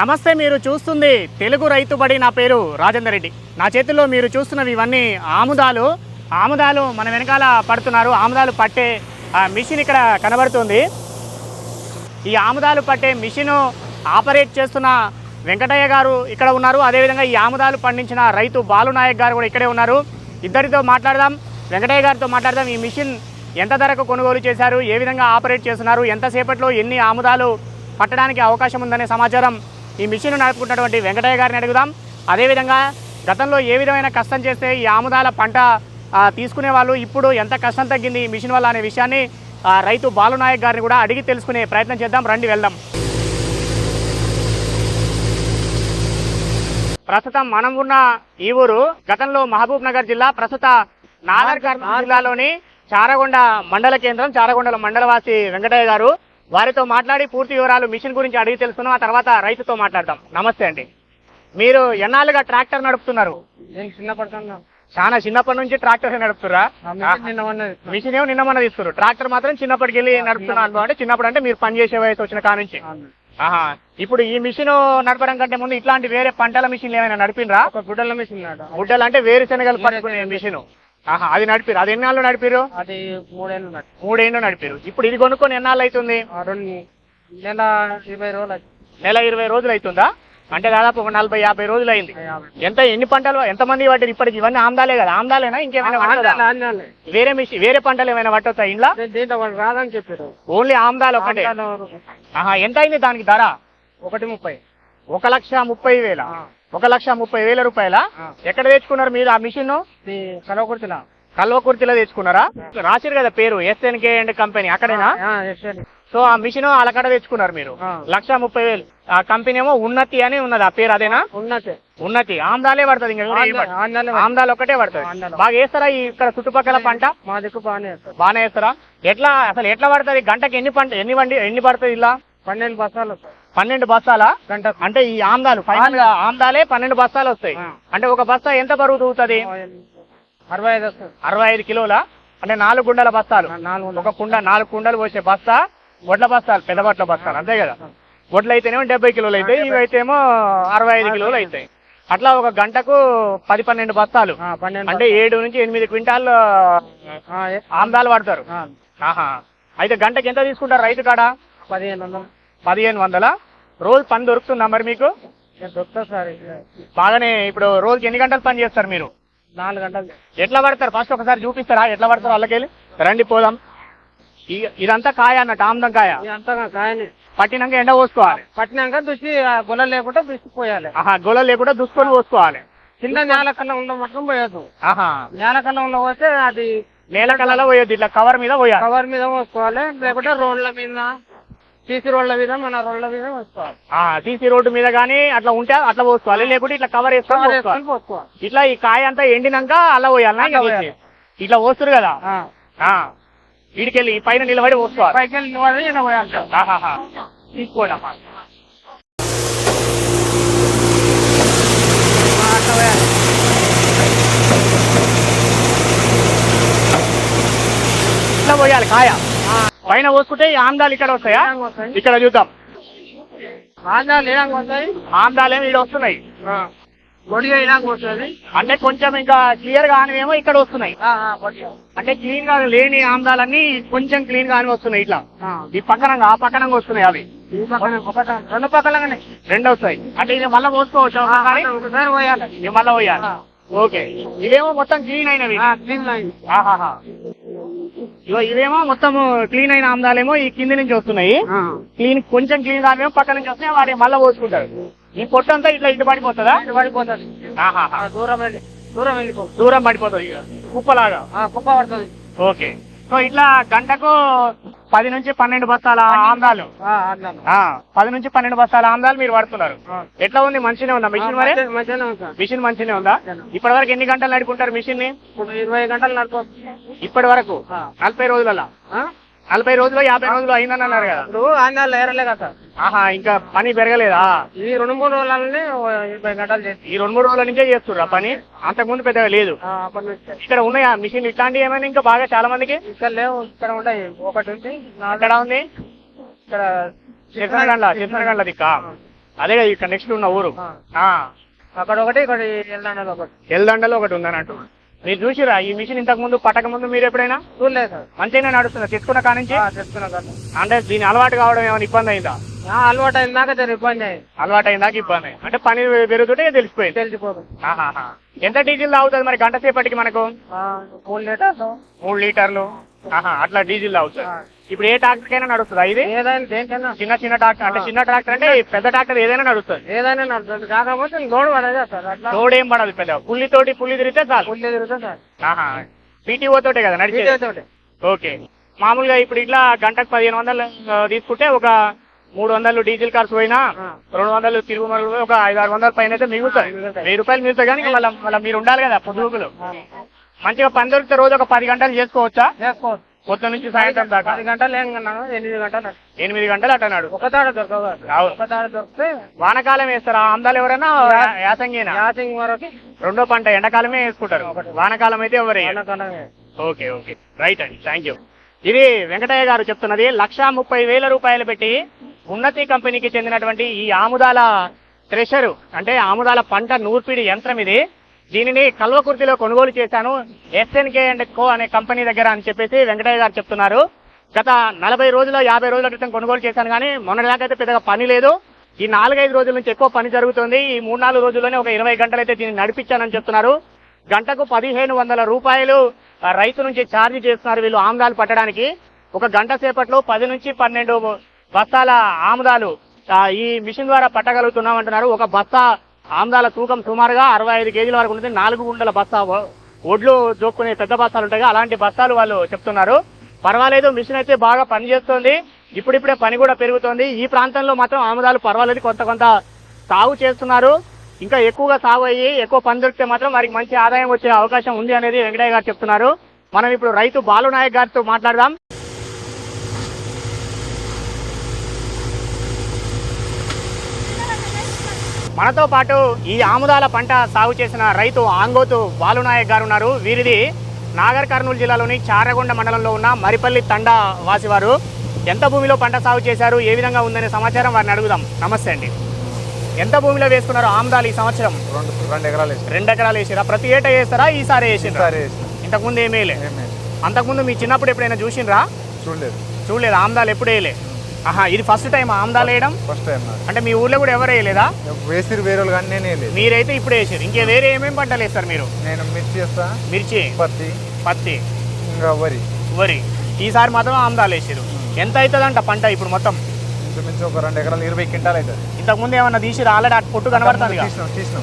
నమస్తే మీరు చూస్తుంది తెలుగు రైతుబడి నా పేరు రాజేందర్ రెడ్డి. నా చేతుల్లో మీరు చూస్తున్నవి ఇవన్నీ ఆముదాలు. ఆముదాలు మన వెనకాల పడుతున్నారు. ఆముదాలు పట్టే మిషన్ ఇక్కడ కనబడుతుంది. ఈ ఆముదాలు పట్టే మిషను ఆపరేట్ చేస్తున్న వెంకటయ్య గారు ఇక్కడ ఉన్నారు. అదేవిధంగా ఈ ఆముదాలు పండించిన రైతు బాలునాయక్ గారు కూడా ఇక్కడే ఉన్నారు. ఇద్దరితో మాట్లాడదాం. వెంకటయ్య గారితో మాట్లాడదాం. ఈ మిషన్ ఎంత ధరకు కొనుగోలు చేశారు? ఏ విధంగా ఆపరేట్ చేస్తున్నారు? ఎంతసేపట్లో ఎన్ని ఆముదాలు పట్టడానికి అవకాశం ఉందనే సమాచారం ఈ మిషన్ నడుపుకుంటున్నటువంటి వెంకటయ్య గారిని అడుగుదాం. అదేవిధంగా గతంలో ఏ విధమైన కష్టం చేస్తే ఈ ఆముదాల పంట తీసుకునే వాళ్ళు ఇప్పుడు ఎంత కష్టం తగ్గింది ఈ మిషన్ వల్ల అనే విషయాన్ని రైతు బాలునాయక్ గారిని కూడా అడిగి తెలుసుకునే ప్రయత్నం చేద్దాం. రండి వెళ్దాం. ప్రస్తుతం మనం ఉన్న ఈ ఊరు గతంలో మహబూబ్ నగర్ జిల్లా ప్రస్తుత నాగర్ జిల్లాలోని చారగొండ మండల కేంద్రం చారగొండల మండలవాసి వెంకటయ్య గారు. వారితో మాట్లాడి పూర్తి వివరాలు మిషన్ గురించి అడిగి తెలుసుకున్నాం. ఆ తర్వాత రైతుతో మాట్లాడదాం. నమస్తే అండి. మీరు ఎన్నాళ్ళుగా ట్రాక్టర్ నడుపుతున్నారు? నేను చిన్న పడుతున్నా. చాలా చిన్నప్పటి నుంచి ట్రాక్టర్ నడుపుతురా మిషన్ ఏమో నిన్న మొన్న తీసుకున్నారు ట్రాక్టర్ మాత్రం చిన్నప్పటికి వెళ్ళి నడుపుతున్నా అనుభవం అంటే చిన్నప్పుడు అంటే మీరు పని చేసే వయసు వచ్చిన కాడ నుంచి. ఆహా. ఇప్పుడు ఈ మిషన్ నడపడం కంటే ముందు ఇట్లాంటి వేరే పంటల మిషన్లు ఏమైనా నడిపినరా? గుడ్డల మిషన్ గుడ్డలు అంటే వేరుశనగలు పట్టుకునే మిషన్. ఆహా అది నడిపిరు అది ఎన్నాళ్ళు నడిపిరు అది మూడేళ్ళు నాడు మూడేళ్ళు నడిపిరు ఇప్పుడు ఇది కొనుక్కొని ఎన్నాళ్ళు అవుతుంది రెండు నెల ఇరవై రోజులు. నెల ఇరవై రోజులు అవుతుందా అంటే దాదాపు ఒక నలభై యాభై రోజులు అయింది. ఎంత ఎన్ని పంటలు ఎంత మంది పట్టారు ఇప్పటికి? ఇవన్నీ ఆమ్దాలే కదా. ఆమ్దాలేనా ఇంకేమైనా. వేరే మిషన్ వేరే పంటలు ఏమైనా పట్టొచ్చా ఇంట్లో రాదని చెప్పారు. ఓన్లీ ఆమ్దాలు ఒకటే. ఆహా ఎంత అయింది దానికి ధర? ఒకటి ముప్పై. ఒక లక్ష ముప్పై వేల. ఒక లక్ష ముప్పై వేల రూపాయల. ఎక్కడ తెచ్చుకున్నారు మీరు ఆ మిషన్ కలవకుర్తిలా. కల్వకుర్తిలో తెచ్చుకున్నారా? రాసిరు కదా పేరు ఎస్ఎన్కే అండ్ కంపెనీ అక్కడేనా. సో ఆ మిషన్ అలకడ తెచ్చుకున్నారు మీరు. లక్ష ముప్పై వేలు. ఆ కంపెనీ ఏమో ఉన్నతి అని ఉన్నది ఆ పేరు అదేనా? ఉన్నది ఉన్నతి. ఆమ్దాలే పడుతుంది ఇంకా. ఆంధ్రాలే ఆమ్దాలు ఒకటే పడుతుంది. ఆంధ్రాలో. బాగా వేస్తారా ఇక్కడ చుట్టుపక్కల పంట? మా దిక్కు బాగానే వేస్తారు. బాగానే వేస్తారా ఎట్లా అసలు ఎట్లా పడుతుంది? గంటకి ఎన్ని పంట ఎన్ని వండి ఎన్ని పడుతుంది ఇలా? పన్నెండు బస్తాలు వస్తాయి. పన్నెండు బస్తాలా? అంటే ఈ ఆమ్దాలు ఫైనల్గా ఆమ్దాలే పన్నెండు బస్తాలు వస్తాయి. అంటే ఒక బస్తా ఎంత బరువు తూగుతుంది? అరవై ఐదు అరవై ఐదు కిలోల? అంటే నాలుగు గుండల బస్తాలు. ఒక కుండ నాలుగు కుండలు పోసే బస్తా వడ్ల బస్తాలు పెద్ద బట్ల బస్తాలు అంతే కదా? వడ్లు అయితేనేమో డెబ్బై కిలోలు అవుతాయి ఇవి అయితేమో అరవై ఐదు కిలోలు అవుతాయి అట్లా ఒక గంటకు పది పన్నెండు బస్తాలు. అంటే ఏడు నుంచి ఎనిమిది క్వింటాల్ ఆ, ఏ- ఆమ్దాలు పడతారు అయితే గంటకి ఎంత తీసుకుంటారు రైతు కాడ? పదిహేను వందలు. పదిహేను వందల? రోజు పని దొరుకుతుందా మరి మీకు? నేను దొరుకుతా సార్ బాగానే ఇప్పుడు రోజుకి ఎన్ని గంటలు పని చేస్తారు మీరు? నాలుగు గంటలు. ఎట్లా పడతారు? ఫస్ట్ ఒకసారి చూపిస్తారా? ఎట్లా పడతారు వాళ్ళకెళ్ళి? రండి పోదాం. ఇదంతా కాయ అన్నట్టు ఆమ్దం కాయ? ఇదంతా కాయని. పట్టినాక ఎండ పోసుకోవాలి. పట్టినాక దుసి ఆ గుల్ల లేకుండా దుసి పోయాలి ఆహా గొల్ల లేకుండా దుసుకొని పోసుకోవాలి. కింద నేల కళ్ళ ఉండ మొత్తం పోయొద్దు. ఆహా. నేల కళ్ళ ఉండ పోతే అది నేల కళ్ళలో పోయొద్దు ఇట్లా కవర్ మీద పోయాలి. కవర్ మీద పోసుకోవాలి లేకుంటే రోడ్ల మీద సీసీ రోడ్ల మీద మన రోడ్ల మీద పోసుకోవాలి. ఆ సీసీ రోడ్డు మీద కానీ అట్లా ఉంటే అట్లా పోసుకోవాలి. లేకుంటే ఇట్లా కవర్ వేసుకొని వేసుకొని పోసుకోవాలి. ఇట్లా ఈ కాయ అంతా ఎండినాక అలా పోయాలి? అలా పోయాలి. ఇట్లా పోస్తారు కదా? ఆ. ఆ. వీడికెళ్ళి ఈ పైన నిలబడి పోసుకోవాలి. పైకి వెళ్ళి నిలబడి ఈయన పోయాలి. ఆహాహా. తీసుకోండి అమ్మా ఆ, అట్లా పోయాలి ఇట్లా పోయాలి కాయ. పైన పోసుకుంటే ఈ ఆమ్దాలు ఇక్కడ వస్తాయా? ఇక్కడ చూద్దాం. వస్తాయి. ఆమ్దాలేమో ఇక్కడ వస్తున్నాయి? అంటే కొంచెం ఇంకా క్లియర్ కానివేమో ఇక్కడ వస్తున్నాయి. అంటే క్లీన్గా లేని ఆమ్దాలన్నీ కొంచెం క్లీన్ గానే వస్తున్నాయి ఇట్లా. ఈ పక్కన ఆ పక్కన వస్తున్నాయి అవి. రెండు పక్కలగానే. రెండు వస్తాయి. అంటే ఇది మళ్ళీ పోసుకోవచ్చు మళ్ళీ పోయాలి. ఓకే. ఇవేమో మొత్తం క్లీన్ అయినవి. క్లీన్ ఇగో ఇవేమో మొత్తం క్లీన్ అయిన ఆమ్దాలేమో ఈ కింది నుంచి వస్తున్నాయి. క్లీన్ కొంచెం క్లీన్ కానివేమో పక్క నుంచి వస్తున్నాయి వాటి మళ్ళీ పోసుకుంటారు. ఈ పొట్టు అంతా ఇట్లా ఇటు పడిపోతుందా? ఇది పడిపోతుంది. దూరం దూరం వెళ్ళిపో. దూరం పడిపోతుంది కుప్పలాగా. కుప్ప పడుతుంది. ఓకే. సో ఇట్లా గంటకు పది నుంచి పన్నెండు బస్తాల ఆందాలు పది నుంచి పన్నెండు బస్తాల ఆందాలు మీరు పడుతున్నారు. ఎట్లా ఉంది? మంచిగా ఉందా మిషన్ మరి. మిషన్ మంచిగా ఉందా? ఇప్పటి వరకు ఎన్ని గంటలు నడుపుకుంటారు మిషన్ని ఇరవై గంటలు నడపచ్చు ఇప్పటి వరకు. నలభై రోజులలో? నలభై రోజులు యాభై రోజులు అయిందని అన్నారు కదా. ఇప్పుడు ఆంధ్రాలు ఏరలే కదా ఆహా ఇంకా పని పెరగలేదా? ఈ రెండు మూడు రోజులనే ఇరవై గంటలు చేసి. ఈ రెండు మూడు రోజుల నుంచే చేస్తుర్రు పని? అంతకుముందు పెద్దగా లేదు. ఇక్కడ ఉన్నాయా మిషన్ ఇట్లాంటివి ఏమైనా ఇంకా బాగా చాలా మందికి? ఇక్కడ లేవు ఇక్కడ ఉంటాయి. ఒకటి ఉంది ఎక్కడ ఉంది? ఇక్కడ చిత్తనగండ్ల చిత్తనగండ్ల దిక్క? అదే కదా ఇక్కడ నెక్స్ట్ ఉన్న ఊరు. అక్కడ ఒకటి ఇక్కడ ఎల్లండలో ఒకటి. ఎల్దండలో ఒకటి ఉందన్నట్టు. మీరు చూసిరా ఈ మిషన్ ఇంతకు ముందు పట్టక ముందు మీరు ఎప్పుడైనా? చూడలేదు సార్. మంచిగానే నడుస్తుందా తెచ్చుకున్న కానించి తెచ్చుకున్నా కదా అంటే దీని అలవాటు కావడం ఏమైనా ఇబ్బంది అయిందా? అలవాటు అయిందాక ఇబ్బంది అయింది. అలవాటు అయిందాక ఇబ్బంది అంటే పని పెరుగుతుంటే తెలిసిపోయింది. తెలిసిపోదు ఆహాహా. ఎంత డీజిల్ తాగుతుంది మరి గంట సేపటికి మనకు? మూడు లీటర్స్ మూడు లీటర్లు. అట్లా డీజిల్ ఆ. ఇప్పుడు ఏ ట్రాక్టర్ కైనా నడుస్తుందా? ఇది? ఏదైనా దేనికైనా. చిన్న చిన్న ట్రాక్టర్ అంటే చిన్న ట్రాక్టర్ అంటే పెద్ద ట్రాక్టర్ ఏదైనా నడుస్తుంది. ఏదైనా నడుస్తుంది. కాకపోతే లోడ్ పడదా సార్ లోడ్ ఏం పడదు పెద్ద. పుల్లితోటి పుల్లి తిరిగితే చాలు. పుల్లి తిరుగుతుంది సార్. పీటీఓ తోటే కదా నడిచేది? వీడియోతోటి ఓకే. మామూలుగా ఇప్పుడు ఇట్లా గంటకు పదిహేను వందలు తీసుకుంటే ఒక మూడు వందలు డీజిల్ ఖర్చు పోయినా. రెండు వందలు తిరుగు ఒక ఐదు ఆరు వందల పైన అయితే మిగులుతాయి. వెయ్యి రూపాయలు మిగులుతాయి కానీ మళ్ళీ మళ్ళీ మీరు ఉండాలి కదా పొద్దుగులు ఆ. మంచిగా పని దొరికితే రోజు ఒక పది గంటలు చేసుకోవచ్చా? చేసుకోవచ్చు. పొద్దు నుంచి సాయంత్రం దాకా? పది గంటలు ఏం ఎనిమిది గంటలు ఎనిమిది గంటలు అట్లా నాడు ఒక తాడ దొరకవు. ఒక తాడ దొరికితే వానకాలం వేస్తారా? ఆందాలు ఎవరైనా యాసంగినా? యాసింగ్ వరకు రెండో పంట ఎండాకాలమే వేసుకుంటారు. వానకాలం అయితే ఎవరు. Okay okay. రైట్ అండి. Thank you. ఇది వెంకటయ్య గారు చెప్తున్నది లక్షా ముప్పై వేల రూపాయలు పెట్టి ఉన్నతి కంపెనీకి చెందినటువంటి ఈ ఆముదాల థ్రెషరు అంటే ఆముదాల పంట నూర్పిడి యంత్రం ఇది. దీనిని కల్వకుర్తిలో కొనుగోలు చేశాను. ఎస్ఎన్కే అండ్ కో అనే కంపెనీ దగ్గర అని చెప్పేసి వెంకటయ్య గారు చెప్తున్నారు. గత నలభై రోజుల యాభై రోజుల క్రితం కొనుగోలు చేశాను కానీ మొన్నటిదాకైతే పెద్దగా పని లేదు. ఈ నాలుగైదు రోజుల నుంచి ఎక్కువ పని జరుగుతుంది. ఈ మూడు నాలుగు రోజుల్లోనే ఒక ఇరవై గంటలు అయితే దీన్ని నడిపించానని చెప్తున్నారు. గంటకు పదిహేను వందల రూపాయలు రైతు నుంచి ఛార్జ్ చేస్తున్నారు వీళ్ళు ఆముదాలు పట్టడానికి. ఒక గంట సేపట్లో పది నుంచి పన్నెండు బస్తాల ఆముదాలు ఈ మిషన్ ద్వారా పట్టగలుగుతున్నాం అంటున్నారు ఒక బస్తా ఆముదాల తూకం సుమారుగా అరవై ఐదు కేజీల వరకు ఉంటుంది. నాలుగు గుండల బస్తా ఒడ్లు జోక్కునే పెద్ద బస్తాలు ఉంటాయి. అలాంటి బస్తాలు వాళ్ళు చెప్తున్నారు. పర్వాలేదు మిషన్ అయితే బాగా పనిచేస్తుంది. ఇప్పుడిప్పుడే పని కూడా పెరుగుతోంది. ఈ ప్రాంతంలో మాత్రం ఆముదాలు పర్వాలేదు. కొంత కొంత సాగు చేస్తున్నారు. ఇంకా ఎక్కువగా సాగు అయ్యి ఎక్కువ పని దొరికితే మాత్రం వారికి మంచి ఆదాయం వచ్చే అవకాశం ఉంది అనేది వెంకటయ్య గారు చెప్తున్నారు. మనం ఇప్పుడు రైతు బాలునాయక్ గారితో మాట్లాడదాం. మనతో పాటు ఈ ఆముదాల పంట సాగు చేసిన రైతు ఆంగోతు బాలునాయక్ గారు ఉన్నారు. వీరిది నాగర్ కర్నూలు జిల్లాలోని చారగొండ మండలంలో ఉన్న మరిపల్లి తండా వాసివారు. ఎంత భూమిలో పంట సాగు చేశారు? ఏ విధంగా ఉందనే సమాచారం వారిని అడుగుదాం. నమస్తే అండి. ఎంత భూమిలో వేసుకున్నారు ఆముదాలు ఈ సంవత్సరం? రెండు రెండు ఎకరాలు వేసి రెండు ఎకరాలు వేసిరా? ప్రతి ఏటా వేస్తారా? ఈసారి వేసిండ్రా సరే వేసిన. ఇంతకుముందు ఏమేలే ఏమే అంతకుముందు మీ చిన్నప్పుడు ఎప్పుడైనా చూసిండ్రా చూడలేదు. చూడలేదు. ఆమ్దాలు ఎప్పుడు వేయలే? ఆహా ఇది ఫస్ట్ టైం ఆమ్దాలు వేయడం? ఫస్ట్ టైం అంటే మీ ఊర్లో కూడా ఎవరు వేయలేదా? వేసిరు వేరే వాళ్ళు కానీ నేను వేయలేదు. మీరైతే ఇప్పుడు వేసారు. ఇంకే వేరే ఏమేమి పంటలు వేస్తారు మీరు? నేను మిర్చి చేస్తా మిర్చి. పత్తి. పత్తి. ఇంకా వరి. వరి. ఈసారి మాత్రం ఆమ్దాలు వేసారు. ఎంత అవుతుందంట పంట ఇప్పుడు మొత్తం? ఇంచుమించు ఒక రెండు ఎకరాలు ఇరవై క్వింటాలు అవుతుంది ఇంతకు ముందు ఏమన్నా తీసిరా? ఆల్రెడీ అటు పొట్టు కనబడుతుంది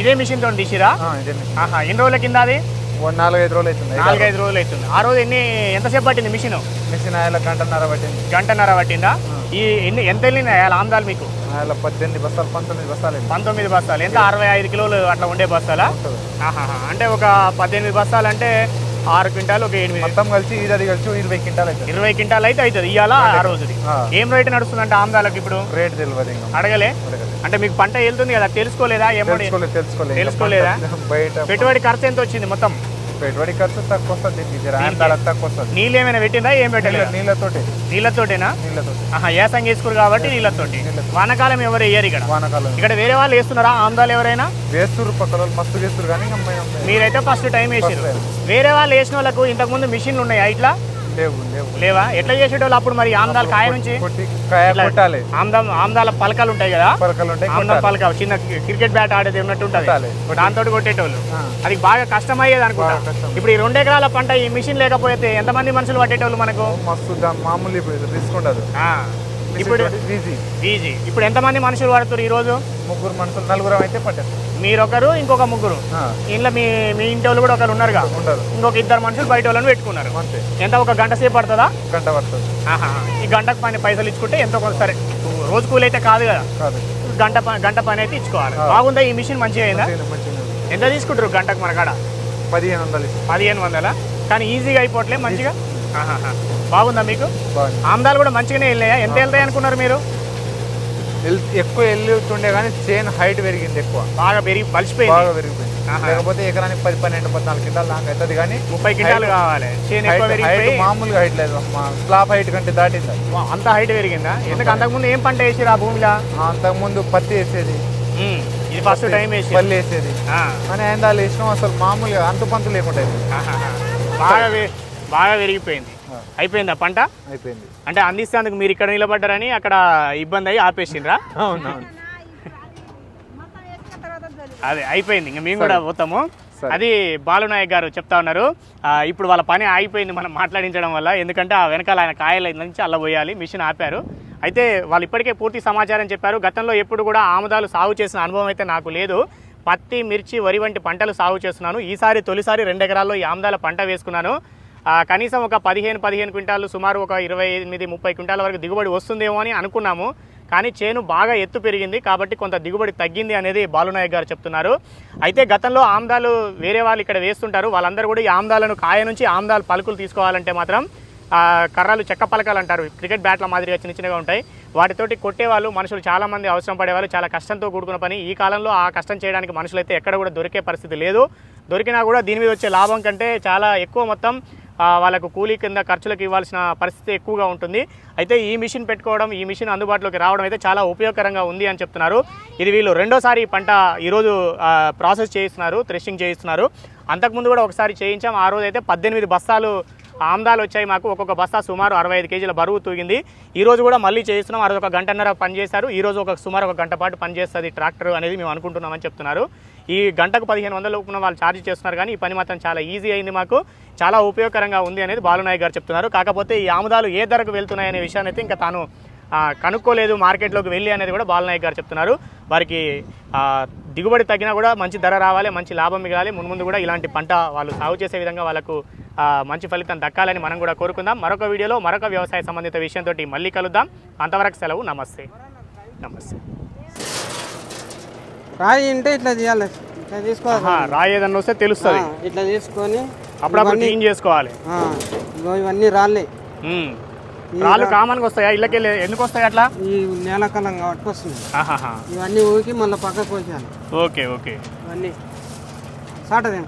ఇదే మిషన్ తోటి తీసిరా. ఆహా ఎన్ని రోజుల కింద అది? నాలుగైదు రోజులు అవుతుంది ఐదు నాలుగైదు రోజులు అవుతుంది ఆ రోజు ఎన్ని ఎంతసేపు పట్టింది మిషన్. మిషన్ ఆయన గంటన్నర పట్టింది. గంటన్నర పట్టిందా? ఈ ఎన్ని ఎంత వెళ్ళినాయి ఆమ్దాలు మీకు? పద్దెనిమిది బస్తాలు పంతొమ్మిది బస్తాలు. పంతొమ్మిది బస్తాలు. ఎంత? అరవై ఐదు కిలోలు అట్లా ఉండే బస్తాలా. అంటే ఒక పద్దెనిమిది బస్తాలు అంటే ఆరు క్వింటాలు ఒక ఎనిమిది మొత్తం కలిసి ఇది అది కలిసి ఇరవై క్వింటాలు అవుతుంది. ఇరవై క్వింటాలు అయితే అవుతుంది. ఇవాళ ఆ రోజుది. ఏం రేటు నడుస్తుందంటే ఆమ్దాలకు ఇప్పుడు? రేట్ తెలియదు అడగలే? అడగలేదు. అంటే మీకు పంట వెళ్తుంది కదా తెలుసుకోలేదా? ఏమో తెలుసుకోలేదు బయట పెట్టుబడి ఖర్చు ఎంత వచ్చింది మొత్తం? పెట్టుబడి ఖర్చు తక్కువ వస్తుంది. రాయతాల తక్కువ వస్తుంది. నీళ్ళు ఏమైనా పెట్టిందా? ఏం పెట్టలేదు. నీళ్ళ- నీళ్ళతోటి. నీళ్ళతోటేనా? నీళ్ళతోటి. ఆహా ఏసంగి వేసుకోరు కాబట్టి నీళ్ళతోటి. నీళ్ళతో. వానకాలం ఎవరు వేయరు ఇక్కడ? వానకాలం. ఇక్కడ వేరే వాళ్ళు వేస్తున్నారా? ఆమ్దాలు ఎవరైనా? వేస్తురు పక్కన వాళ్ళు మస్తు వేస్తురు కానీ మీరైతే ఫస్ట్ టైం వేసారు. వేరే వాళ్ళు వేసిన వాళ్ళకు ఇంతకు ముందు మిషన్లు ఉన్నాయా ఇట్లా? లేవు లేవు. లేవా? ఎట్లా చేసేటోళ్ళు అప్పుడు మరి ఆమ్దాల కాయ నుంచి? కొట్టాలి. ఆమ్దం ఆమ్దాల పలకలు ఉంటాయి కదా? పలకలు ఉంటాయి ఆమ్దం. పలక చిన్న క్రికెట్ బ్యాట్ ఆడేది ఉన్నట్టు. ఉంటుంది. దాంతో కొట్టేటోళ్ళు. అది బాగా కష్టమయ్యేది అనుకుంటా. ఇప్పుడు ఈ రెండు ఎకరాల పంట ఈ మిషన్ లేకపోతే ఎంతమంది మనుషులు పట్టేటోళ్ళు మనకు? మస్తు మామూలు రిస్క్ ఉండదు. ఆ. ఇప్పుడు ఈజీ. ఈజీ. ఇప్పుడు ఎంతమంది మనుషులు పడుతున్నారు ఈ రోజు ముగ్గురు మనుషులు నలుగురు అయితే పట్టేస్తారు మీరొకరు ఇంకొక ముగ్గురు. ఇంట్లో మీ మీ ఇంటి వాళ్ళు కూడా ఒకరు ఉన్నారుగా? ఉండదు ఇంకొక ఇద్దరు మనుషులు బయట వాళ్ళని పెట్టుకున్నారు. ఎంత? ఒక గంట సేపు పడుతుందా? గంట పడుతుంది. ఆహా. ఈ గంటకు పని పైసలు ఇచ్చుకుంటే ఎంతో కొంత సరే. రోజు కూలి అయితే కాదు కదా. గంట గంట పని అయితే ఇచ్చుకోవాలి. బాగుందా? ఈ మిషన్ మంచిగా అయిందా. ఎంత తీసుకుంటారు గంటకు మన కాడ? పదిహేను వందలు. పదిహేను వందల? కానీ ఈజీగా అయిపోవట్లే మంచిగా. బాగుందా మీకు? ఆమ్దాలు కూడా మంచిగానే వెళ్ళాయా ఎంత వెళ్తాయి అనుకున్నారు మీరు? ఎక్కువ వెళ్ళుతుండే కానీ చైన్ హైట్ పెరిగింది ఎక్కువ. బాగా పెరిగి బలిసిపోయింది. బాగా పెరిగిపోయింది. లేకపోతే ఎకరానికి పది పన్నెండు పద్నాలుగు క్వింటాలు దాకా అవుతుంది కానీ ముప్పై height- కావాలి. చేను హైట్ మామూలుగా హైట్ లేదు. స్లాబ్ హైట్ కంటే దాటింది. అంత హైట్ పెరిగిందా? ఎందుకు అంతకుముందు ఏం పంట వేసిరు ఆ భూమిలో? అంతకుముందు పత్తి వేసేది. ఇది ఫస్ట్ టైం వేసి పల్లి వేసేది. అని ఏందాలు వేసినాం అసలు మామూలుగా అంతు పంతు లేకుండా బాగా బాగా పెరిగిపోయింది. అయిపోయిందా పంట? అయిపోయింది. అంటే అందిస్తేందుకు మీరు ఇక్కడ నిలబడ్డారని అక్కడ ఇబ్బంది అయ్యి ఆపేసిండ్రా? అవునవును. అదే అయిపోయింది. ఇంకా మేము కూడా పోతాము. అది బాలునాయక్ గారు చెప్తా ఉన్నారు. ఇప్పుడు వాళ్ళ పని ఆగిపోయింది మనం మాట్లాడించడం వల్ల. ఎందుకంటే ఆ వెనకాల ఆయన కాయల నుంచి అల్లబోయాలి మిషన్ ఆపారు. అయితే వాళ్ళు ఇప్పటికే పూర్తి సమాచారం చెప్పారు. గతంలో ఎప్పుడు కూడా ఆముదాలు సాగు చేసిన అనుభవం అయితే నాకు లేదు. పత్తి మిర్చి వరి వంటి పంటలు సాగు చేస్తున్నాను. ఈసారి తొలిసారి రెండు ఎకరాల్లో ఈ ఆముదాల పంట వేసుకున్నాను. కనీసం ఒక పదిహేను పదిహేను క్వింటాలు సుమారు ఒక ఇరవై ఎనిమిది ముప్పై క్వింటాల వరకు దిగుబడి వస్తుందేమో అని అనుకున్నాము. కానీ చేను బాగా ఎత్తు పెరిగింది కాబట్టి కొంత దిగుబడి తగ్గింది అనేది బాలునాయక్ గారు చెప్తున్నారు. అయితే గతంలో ఆమ్దాలు వేరే వాళ్ళు ఇక్కడ వేస్తుంటారు. వాళ్ళందరూ కూడా ఈ ఆమ్దాలను కాయ నుంచి ఆమ్దాలు పలుకులు తీసుకోవాలంటే మాత్రం కర్రలు చెక్క పలకలు అంటారు. క్రికెట్ బ్యాట్ల మాదిరిగా చిన్న చిన్నగా ఉంటాయి. వాటితోటి కొట్టేవాళ్ళు మనుషులు చాలామంది అవసరం పడేవాళ్ళు చాలా కష్టంతో కూడుకున్న పని. ఈ కాలంలో ఆ కష్టం చేయడానికి మనుషులు అయితే ఎక్కడ కూడా దొరికే పరిస్థితి లేదు. దొరికినా కూడా దీని మీద వచ్చే లాభం కంటే చాలా ఎక్కువ మొత్తం వాళ్ళకు కూలీ కింద ఖర్చులకు ఇవ్వాల్సిన పరిస్థితి ఎక్కువగా ఉంటుంది. అయితే ఈ మిషన్ పెట్టుకోవడం ఈ మిషన్ అందుబాటులోకి రావడం అయితే చాలా ఉపయోగకరంగా ఉంది అని చెప్తున్నారు. ఇది వీళ్ళు రెండోసారి పంట ఈరోజు ప్రాసెస్ చేయిస్తున్నారు థ్రెషింగ్ చేయిస్తున్నారు. అంతకుముందు కూడా ఒకసారి చేయించాం. ఆ రోజు అయితే పద్దెనిమిది బస్తాలు ఆమ్దాలు వచ్చాయి మాకు. ఒక్కొక్క బస్తా సుమారు అరవై ఐదు కేజీల బరువు తూగింది. ఈ రోజు కూడా మళ్ళీ చేస్తున్నాం. ఆ ఒక గంటన్నర పని చేశారు. ఈ రోజు ఒక సుమారు ఒక గంట పాటు పనిచేస్తుంది ట్రాక్టర్ అనేది మేము అనుకుంటున్నామని చెప్తున్నారు. ఈ గంటకు పదిహేను వందల లోపున వాళ్ళు ఛార్జ్ చేస్తున్నారు కానీ ఈ పని మాత్రం చాలా ఈజీ అయింది మాకు. చాలా ఉపయోగకరంగా ఉంది అనేది బాలునాయక్ గారు చెప్తున్నారు. కాకపోతే ఈ ఆముదాలు ఏ ధరకు వెళ్తున్నాయి అనే విషయాన్ని అయితే ఇంకా తాను కనుక్కోలేదు. మార్కెట్లోకి వెళ్ళి అనేది కూడా బాలనాయక్ గారు చెప్తున్నారు. వారికి దిగుబడి తగ్గినా కూడా మంచి ధర రావాలి మంచి లాభం మిగాలి మున్ముందు కూడా ఇలాంటి పంట వాళ్ళు సాగు చేసే విధంగా వాళ్ళకు మంచి ఫలితం దక్కాలని మనం కూడా కోరుకుందాం. మరొక వీడియోలో మరొక వ్యవసాయ సంబంధిత విషయంతో మళ్ళీ కలుద్దాం. అంతవరకు సెలవు. నమస్తే. నమస్తే. రాయి ఉంటే ఇట్లా చేయాలి ఇట్లా తీసుకోవాలి. రాయి ఏదన్నా వస్తే తెలుస్తుంది. ఇట్లా తీసుకొని అప్పుడప్పుడు క్లీన్ చేసుకోవాలి. ఇవన్నీ రాళ్ళే ఉమ్. రాళ్ళు కామన్గా వస్తాయా? ఇళ్ళకెళ్ళి ఎందుకు వస్తాయి అట్లా? ఈ నేలకాలం కాబట్టి వస్తుంది. ఇవన్నీ ఊకి మళ్ళీ పక్కకు పోసేయాలి. Okay okay. ఇవన్నీ. సాటదేం